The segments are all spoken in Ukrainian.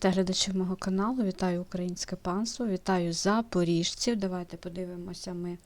Вітаю глядачів мого каналу, вітаю українське панство, вітаю запоріжців. Давайте подивимося ми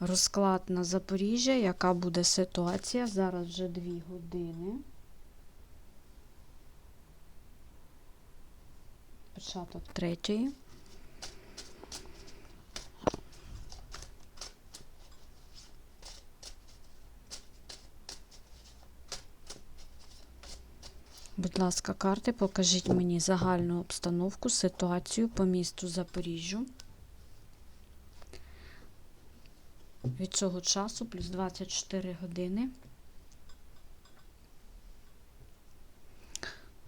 розклад на Запоріжжя, яка буде ситуація. Зараз вже 2 години. Початок третьої. Будь ласка, карти, покажіть мені загальну обстановку, ситуацію по місту Запоріжжю. Від цього часу плюс 24 години.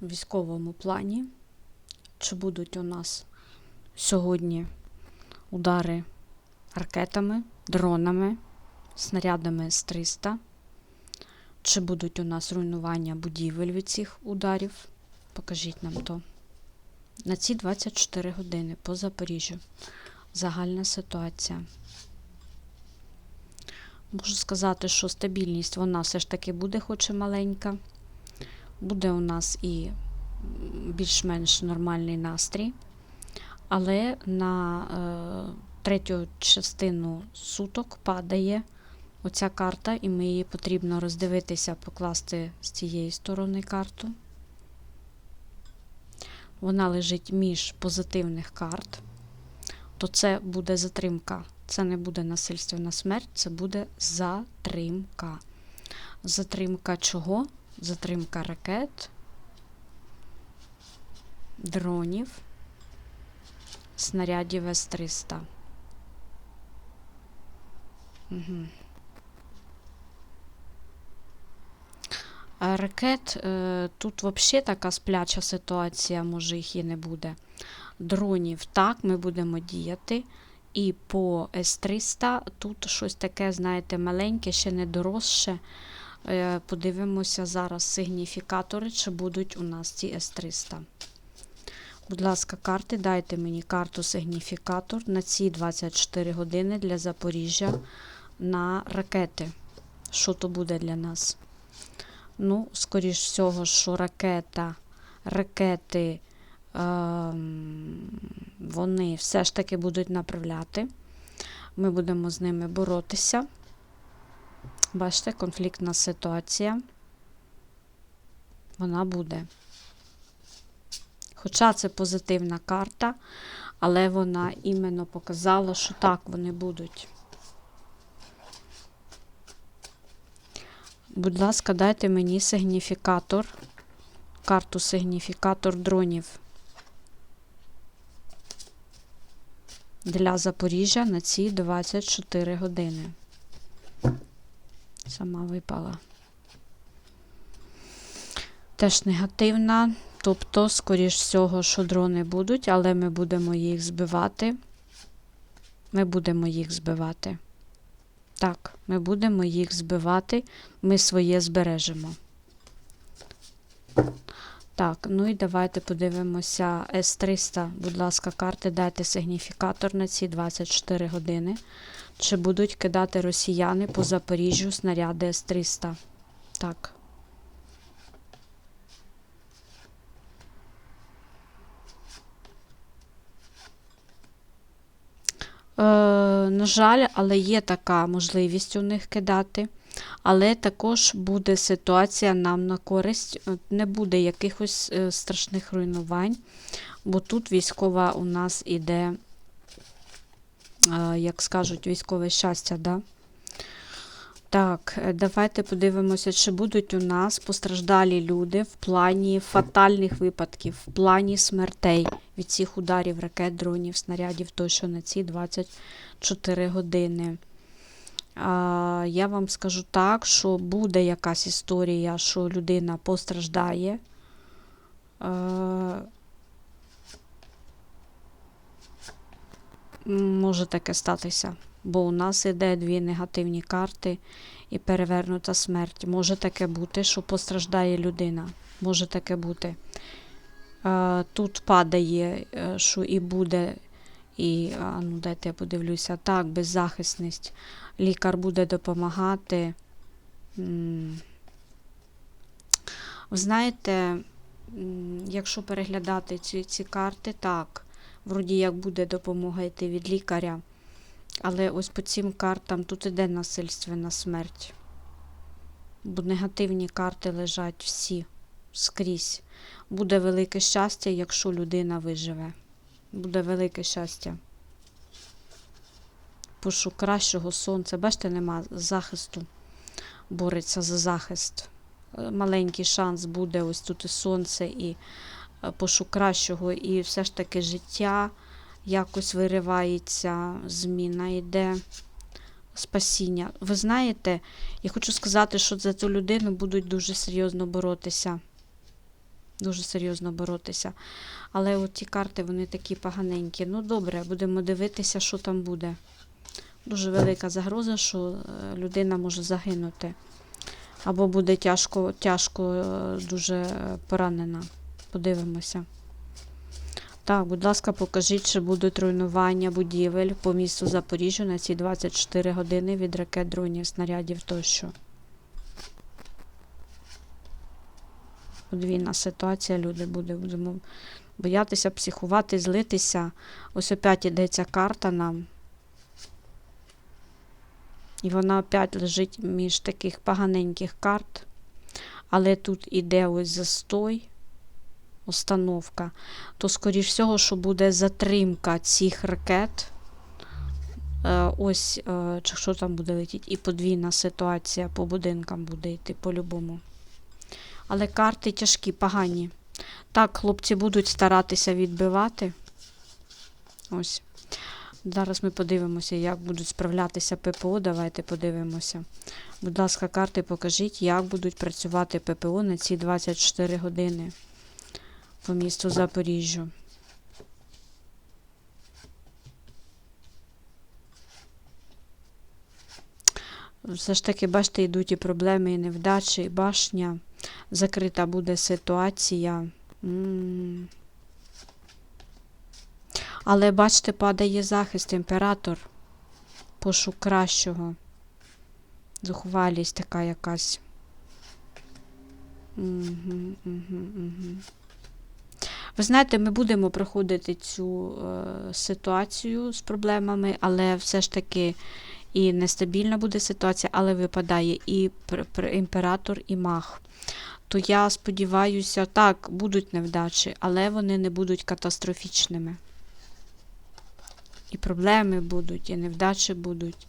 В військовому плані. Чи будуть у нас сьогодні удари ракетами, дронами, снарядами С-300? Чи будуть у нас руйнування будівель від цих ударів? Покажіть нам то. На ці 24 години по Запоріжжю. Загальна ситуація. Можу сказати, що стабільність вона все ж таки буде, хоч і маленька. Буде у нас і більш-менш нормальний настрій. Але на е, третю частину суток падає оця карта, і ми її потрібно роздивитися, покласти з цієї сторони карту. Вона лежить між позитивних карт, то це буде затримка. Це не буде насильственна смерть, це буде затримка. Затримка чого? Затримка ракет, дронів, снарядів С-300. Угу. Ракет е, тут взагалі така спляча ситуація, може їх і не буде. Дронів так, ми будемо діяти. І по С-300 тут щось таке, знаєте, маленьке, ще не доросше. Е, Подивимося зараз сигніфікатори, чи будуть у нас ці С-300. Будь ласка, карти, дайте мені карту сигніфікатор на ці 24 години для Запоріжжя на ракети. Що то буде для нас? Ну, скоріш всього, що ракета, ракети, ем, вони все ж таки будуть направляти. Ми будемо з ними боротися. Бачите, конфліктна ситуація. Вона буде. Хоча це позитивна карта, але вона іменно показала, що так вони будуть. Будь ласка, дайте мені сигніфікатор, карту сигніфікатор дронів для Запоріжжя на ці 24 години. Сама випала. Теж негативна. Тобто, скоріш всього, що дрони будуть, але ми будемо їх збивати. Ми будемо їх збивати. Так, ми будемо їх збивати, ми своє збережемо. Так, ну і давайте подивимося С-300. Будь ласка, карти, дайте сигніфікатор на ці 24 години. Чи будуть кидати росіяни по Запоріжжю снаряди С-300? Так. На жаль, але є така можливість у них кидати. Але також буде ситуація нам на користь, не буде якихось е, страшних руйнувань, бо тут військова у нас іде, е, як скажуть, військове щастя. Да? Так, е, давайте подивимося, чи будуть у нас постраждалі люди в плані фатальних випадків, в плані смертей від цих ударів ракет, дронів, снарядів, тощо на ці 24 години. А, Я вам скажу так, що буде якась історія, що людина постраждає. А, Може таке статися, бо у нас іде дві негативні карти і перевернута смерть. Може таке бути, що постраждає людина. Може таке бути. Тут падає, е, що і буде, і ну дайте я подивлюся, так, беззахисність. Лікар буде допомагати. Ви знаєте, якщо переглядати ці, ці карти, так, вроді як буде допомога йти від лікаря. Але ось по цим картам тут іде насильственна смерть. Бо негативні карти лежать всі скрізь. Буде велике щастя, якщо людина виживе. Буде велике щастя. Пишу кращого сонця. Бачите, нема захисту. Бореться за захист. Е, Маленький шанс буде ось тут і сонце, і е, пошук кращого, і все ж таки життя якось виривається, зміна йде, спасіння. Ви знаєте, я хочу сказати, що за цю людину будуть дуже серйозно боротися. Дуже серйозно боротися. Але от ті карти, вони такі поганенькі. Ну, добре, будемо дивитися, що там буде. Дуже велика загроза, що е, людина може загинути. Або буде тяжко, тяжко е, дуже поранена. Подивимося. Так, будь ласка, покажіть, чи будуть руйнування будівель по місту Запоріжжя на ці 24 години від ракет, дронів, снарядів тощо. Подвійна ситуація, люди будемо боятися, психувати, злитися. Ось опять ця карта нам. І вона опять лежить між таких поганеньких карт. Але тут іде ось застой, установка. То, скоріш всього, що буде затримка цих ракет. Е, ось, е, чи що там буде летіти, і подвійна ситуація по будинкам буде йти по-любому. Але карти тяжкі, погані. Так, хлопці будуть старатися відбивати. Ось. Зараз ми подивимося, як будуть справлятися ППО. Давайте подивимося. Будь ласка, карти покажіть, як будуть працювати ППО на ці 24 години по місту Запоріжжю. Все ж таки, бачите, йдуть і проблеми, і невдачі, і башня. Закрита буде ситуація. Але бачите, падає захист, імператор. Пошук кращого. Зухвалість така якась. Угу, угу, угу. Ви знаєте, ми будемо проходити цю е, ситуацію з проблемами, але все ж таки і нестабільна буде ситуація, але випадає і імператор, і маг. То я сподіваюся, так, будуть невдачі, але вони не будуть катастрофічними. І проблеми будуть, і невдачі будуть.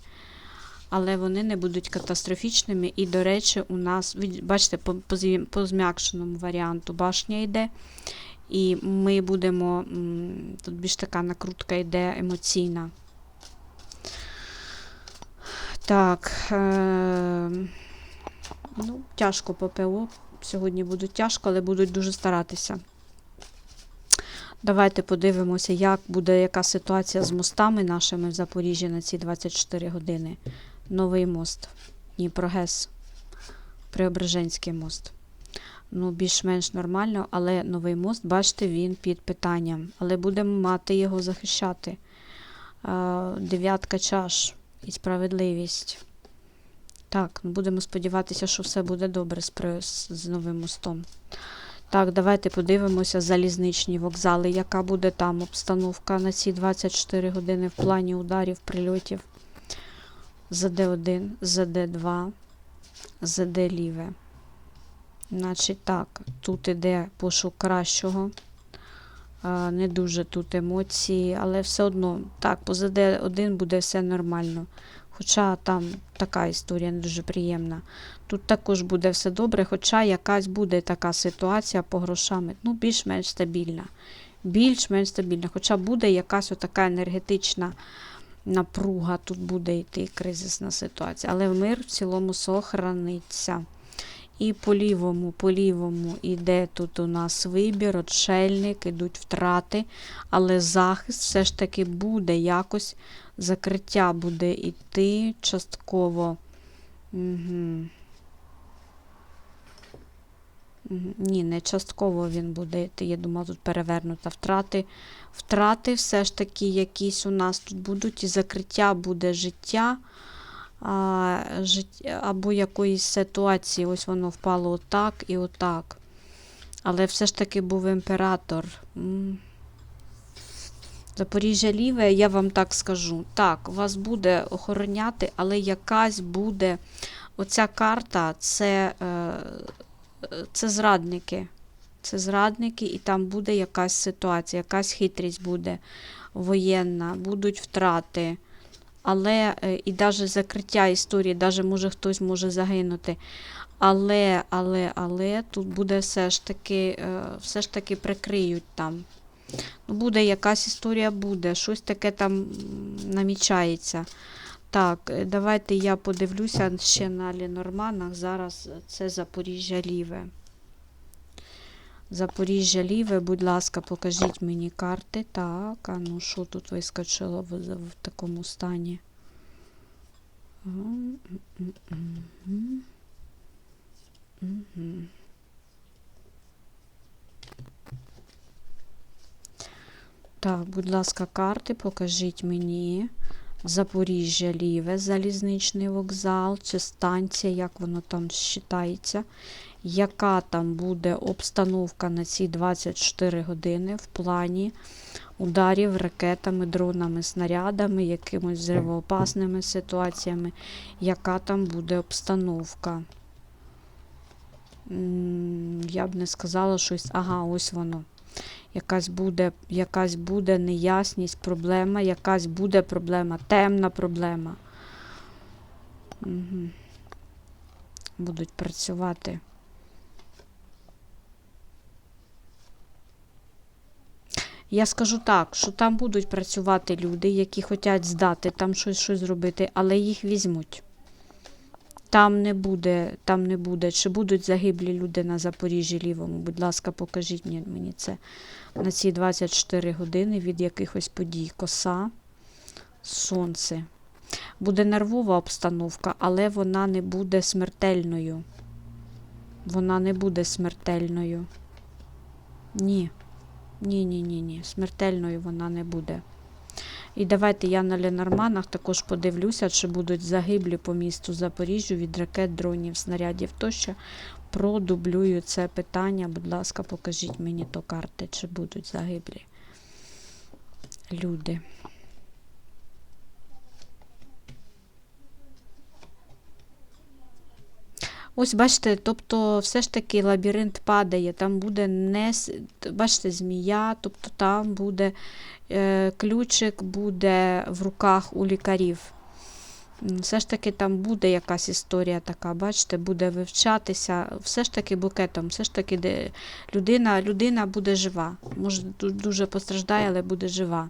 Але вони не будуть катастрофічними. І, до речі, у нас, бачите, по, по, по зм'якшеному варіанту башня йде. І ми будемо, тут більш така накрутка йде емоційна. Так. Е, ну, тяжко по ПО. Сьогодні будуть тяжко, але будуть дуже старатися. Давайте подивимося, як буде яка ситуація з мостами нашими в Запоріжжі на ці 24 години. Новий мост. Дніпрогес. Преображенський мост. Ну, більш-менш нормально, але новий мост, бачите, він під питанням. Але будемо мати його захищати. Дев'ятка чаш і справедливість. Так, ну, будемо сподіватися, що все буде добре з, новим мостом. Так, давайте подивимося залізничні вокзали, яка буде там обстановка на ці 24 години в плані ударів, прильотів. ЗД1, ЗД2, ЗД ліве. Значить так, тут іде пошук кращого. Не дуже тут емоції, але все одно, так, по ЗД1 буде все нормально. Хоча там така історія не дуже приємна. Тут також буде все добре, хоча якась буде така ситуація по грошам, ну, більш-менш стабільна. Більш-менш стабільна. Хоча буде якась отака енергетична напруга, тут буде йти кризисна ситуація. Але мир в цілому сохраниться. І по лівому, по лівому йде тут у нас вибір, отшельник, ідуть втрати, але захист все ж таки буде якось, закриття буде йти частково. Угу. Ні, не частково він буде йти. Я думала, тут перевернута втрати. Втрати все ж таки якісь у нас тут будуть, і закриття буде життя а, жит... або якоїсь ситуації. Ось воно впало отак і отак. Але все ж таки був імператор. Запоріжжя ліве, я вам так скажу. Так, вас буде охороняти, але якась буде. Оця карта це, е, це зрадники. Це зрадники, і там буде якась ситуація, якась хитрість буде воєнна, будуть втрати. Але е, і навіть закриття історії, навіть може хтось може загинути. Але, але, але тут буде все ж таки, е, все ж таки прикриють там. Ну, буде якась історія буде, щось таке там намічається. Так, е, давайте я подивлюся ще на Лінорманах. Зараз це Запоріжжя Ліве. Запоріжжя Ліве, будь ласка, покажіть мені карти. Так, а ну що тут вискочило в, в такому стані? Так, будь ласка, карти, покажіть мені. Запоріжжя Ліве, залізничний вокзал, чи станція, як воно там считається. Яка там буде обстановка на ці 24 години в плані ударів ракетами, дронами, снарядами, якимось взривоопасними ситуаціями? Яка там буде обстановка? Я б не сказала щось. Ага, ось воно. Якась буде, якась буде неясність, проблема, якась буде проблема, темна проблема. Угу. Будуть працювати. Я скажу так, що там будуть працювати люди, які хочуть здати, там щось, щось зробити, але їх візьмуть. Там не буде, там не буде. Чи будуть загиблі люди на Запоріжжі лівому? Будь ласка, покажіть мені, це на ці 24 години від якихось подій. Коса, сонце. Буде нервова обстановка, але вона не буде смертельною. Вона не буде смертельною. Ні. Ні, ні, ні, ні. Смертельною вона не буде. І давайте я на Ленорманах також подивлюся, чи будуть загиблі по місту Запоріжжю від ракет, дронів, снарядів тощо. Продублюю це питання. Будь ласка, покажіть мені то карти, чи будуть загиблі люди. Ось бачите, тобто все ж таки лабіринт падає, там буде не бачите, змія, тобто там буде е, ключик буде в руках у лікарів. Все ж таки там буде якась історія така, бачите, буде вивчатися, все ж таки букетом, все ж таки де людина, людина буде жива. Може, дуже постраждає, але буде жива.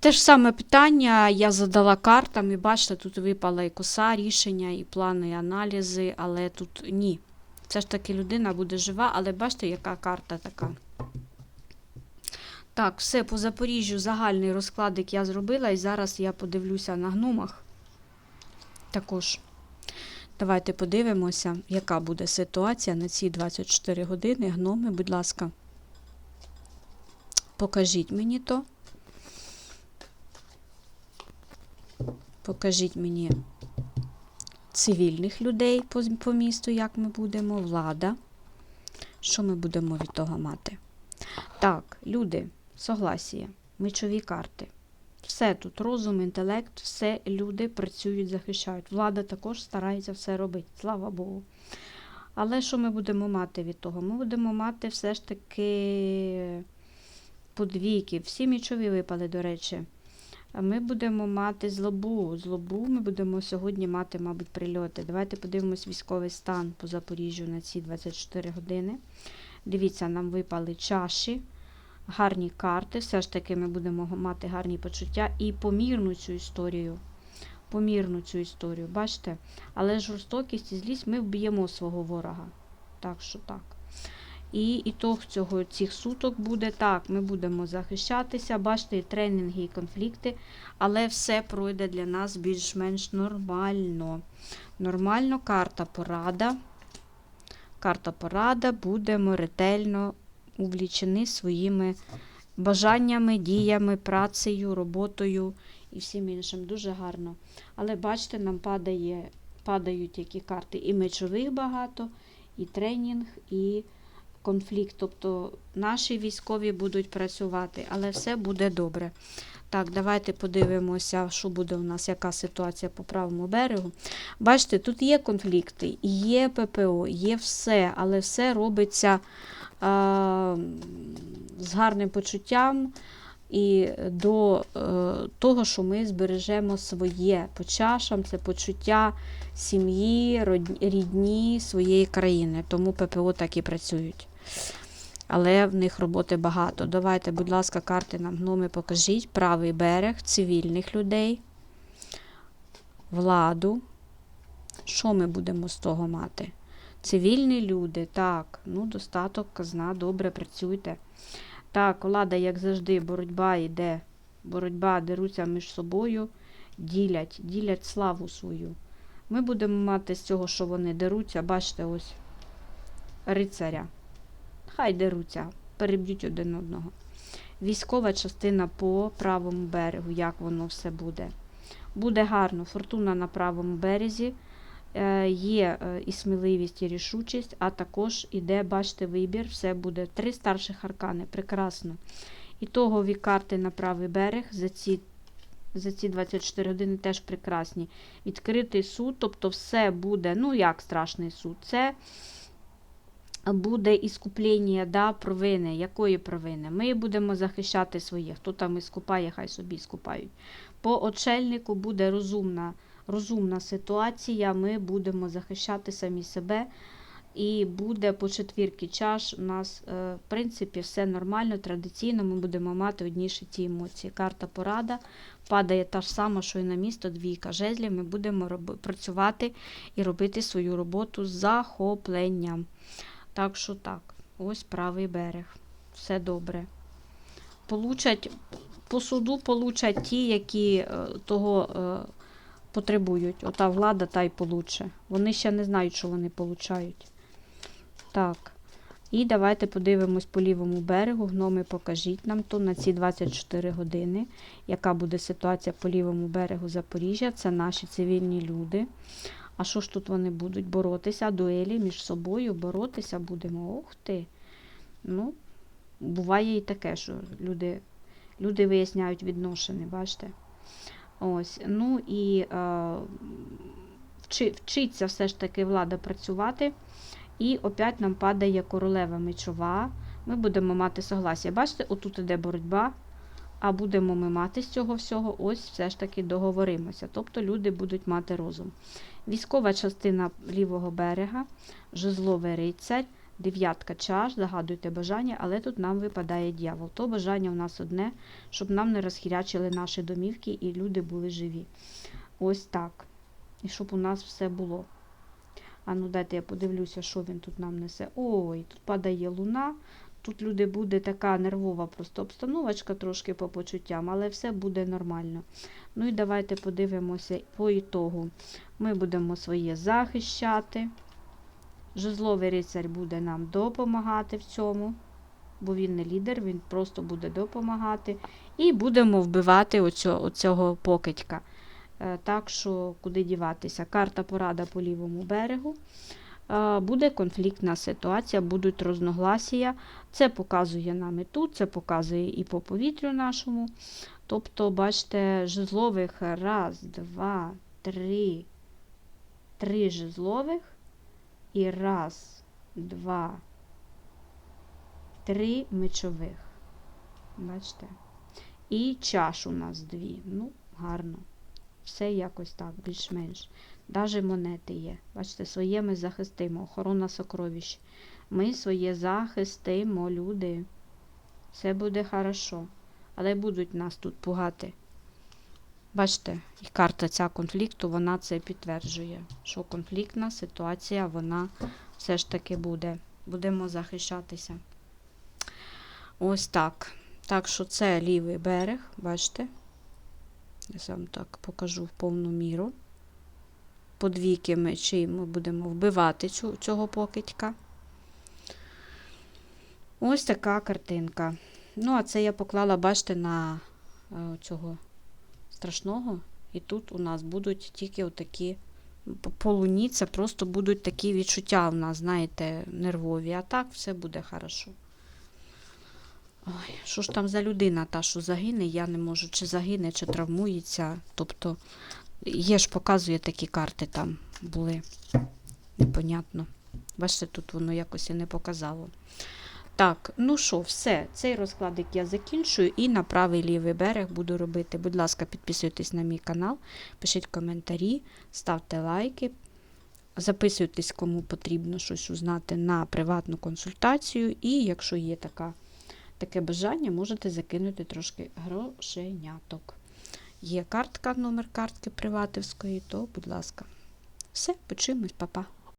Те ж саме питання я задала картам, і бачите, тут випала і коса, рішення, і плани, і аналізи, але тут ні. Все ж таки людина буде жива, але бачите, яка карта така. Так, все по Запоріжжю загальний розкладик я зробила, і зараз я подивлюся на гномах. Також. Давайте подивимося, яка буде ситуація на ці 24 години. Гноми, будь ласка, покажіть мені то. Покажіть мені цивільних людей по, місту, як ми будемо, влада. Що ми будемо від того мати? Так, люди, согласія, мечові карти. Все тут, розум, інтелект, все люди працюють, захищають. Влада також старається все робити, слава Богу. Але що ми будемо мати від того? Ми будемо мати все ж таки подвійки. Всі мічові випали, до речі. Ми будемо мати злобу. Злобу ми будемо сьогодні мати, мабуть, прильоти. Давайте подивимось військовий стан по Запоріжжю на ці 24 години. Дивіться, нам випали чаші, гарні карти. Все ж таки ми будемо мати гарні почуття і помірну цю історію. Помірну цю історію, бачите? Але жорстокість і злість ми вб'ємо свого ворога. Так що так. І ітог цього цих суток буде так. Ми будемо захищатися, бачите, і тренінги, і конфлікти, але все пройде для нас більш-менш нормально. Нормально карта порада. карта порада, будемо ретельно увлічені своїми бажаннями, діями, працею, роботою і всім іншим. Дуже гарно. Але бачите, нам падає, падають які карти і мечових багато, і тренінг, і конфлікт. Тобто наші військові будуть працювати, але все буде добре. Так, давайте подивимося, що буде у нас, яка ситуація по правому берегу. Бачите, тут є конфлікти, є ППО, є все, але все робиться а, з гарним почуттям і до е, того, що ми збережемо своє по чашам, це почуття сім'ї, рідні своєї країни. Тому ППО так і працюють. Але в них роботи багато. Давайте, будь ласка, карти нам гноми покажіть. Правий берег, цивільних людей, владу. Що ми будемо з того мати? Цивільні люди, так, ну, достаток, казна, добре, працюйте. Так, влада, як завжди, боротьба йде. Боротьба деруться між собою, ділять, ділять славу свою. Ми будемо мати з цього, що вони деруться, бачите, ось рицаря. Хай деруться, переб'ють один одного. Військова частина по правому берегу, як воно все буде. Буде гарно, фортуна на правому березі. Е, Є е, і сміливість, і рішучість, а також іде, бачите, вибір, все буде. Три старших аркани, прекрасно. Ітогові карти на правий берег за ці, за ці 24 години теж прекрасні. Відкритий суд, тобто все буде, ну як страшний суд, це буде іскуплення да, провини. Якої провини? Ми будемо захищати своє. Хто там іскупає, хай собі скупають. По очельнику буде розумна, розумна ситуація. Ми будемо захищати самі себе. І буде по четвірки чаш. У нас, е, в принципі, все нормально, традиційно ми будемо мати одні ті емоції. Карта порада падає та ж сама, що і на місто, двійка жезлів. Ми будемо працювати і робити свою роботу з захопленням. Так що так, ось правий берег. Все добре. Получать, по суду получать ті, які е, того е, потребують. Ота влада та й получе. Вони ще не знають, що вони получають. Так. І давайте подивимось по лівому берегу. Гноми, покажіть нам то на ці 24 години, яка буде ситуація по лівому берегу Запоріжжя. Це наші цивільні люди. А що ж тут вони будуть боротися? Дуелі між собою боротися будемо. Ух ти. Ну, буває і таке, що люди, люди виясняють відношення, бачите? Ось. Ну і е, вчи, вчиться все ж таки влада працювати. І опять нам падає королева мечова. Ми будемо мати согласія. Бачите, отут іде боротьба, а будемо ми мати з цього всього, ось все ж таки договоримося. Тобто люди будуть мати розум. Військова частина лівого берега, жезловий рицарь, дев'ятка чаш, загадуйте бажання, але тут нам випадає дьявол. То бажання у нас одне, щоб нам не розхірячили наші домівки і люди були живі. Ось так. І щоб у нас все було. А ну дайте я подивлюся, що він тут нам несе. Ой, тут падає луна. Тут люди буде така нервова просто обстановочка трошки по почуттям, але все буде нормально. Ну і давайте подивимося по ітогу. Ми будемо своє захищати. Жезловий рицарь буде нам допомагати в цьому, бо він не лідер, він просто буде допомагати. І будемо вбивати оцього, оцього покидька. Е, Так що, куди діватися? Карта порада по лівому берегу. Е, Буде конфліктна ситуація, будуть розногласія. Це показує нам і тут, це показує і по повітрю нашому. Тобто, бачите, жезлових раз, два, три, три жезлових. І раз, два, три мечових. Бачите? І чаш у нас дві. Ну, гарно. Все якось так, більш-менш. Даже монети є. Бачите, своє ми захистимо. Охорона сокровищ. Ми своє захистимо, люди. Все буде хорошо. Але будуть нас тут пугати. Бачите, і карта ця конфлікту, вона це підтверджує, що конфліктна ситуація, вона все ж таки буде. Будемо захищатися. Ось так. Так що це лівий берег, бачите? Я вам так покажу в повну міру. По двійки мечі ми будемо вбивати цю, цього покидька. Ось така картинка. Ну, а це я поклала, бачите, на е, цього страшного. І тут у нас будуть тільки отакі по- по луні, це просто будуть такі відчуття у нас, знаєте, нервові. А так все буде хорошо. Ой, що ж там за людина та, що загине, я не можу, чи загине, чи травмується. Тобто, є ж показує такі карти там були. Непонятно. Бачите, тут воно якось і не показало. Так, ну що, все, цей розкладик я закінчую і на правий лівий берег буду робити. Будь ласка, підписуйтесь на мій канал, пишіть коментарі, ставте лайки, записуйтесь, кому потрібно щось узнати на приватну консультацію. І якщо є така, таке бажання, можете закинути трошки грошеняток. Є картка, номер картки приватівської, то, будь ласка. Все, почуємось, па-па.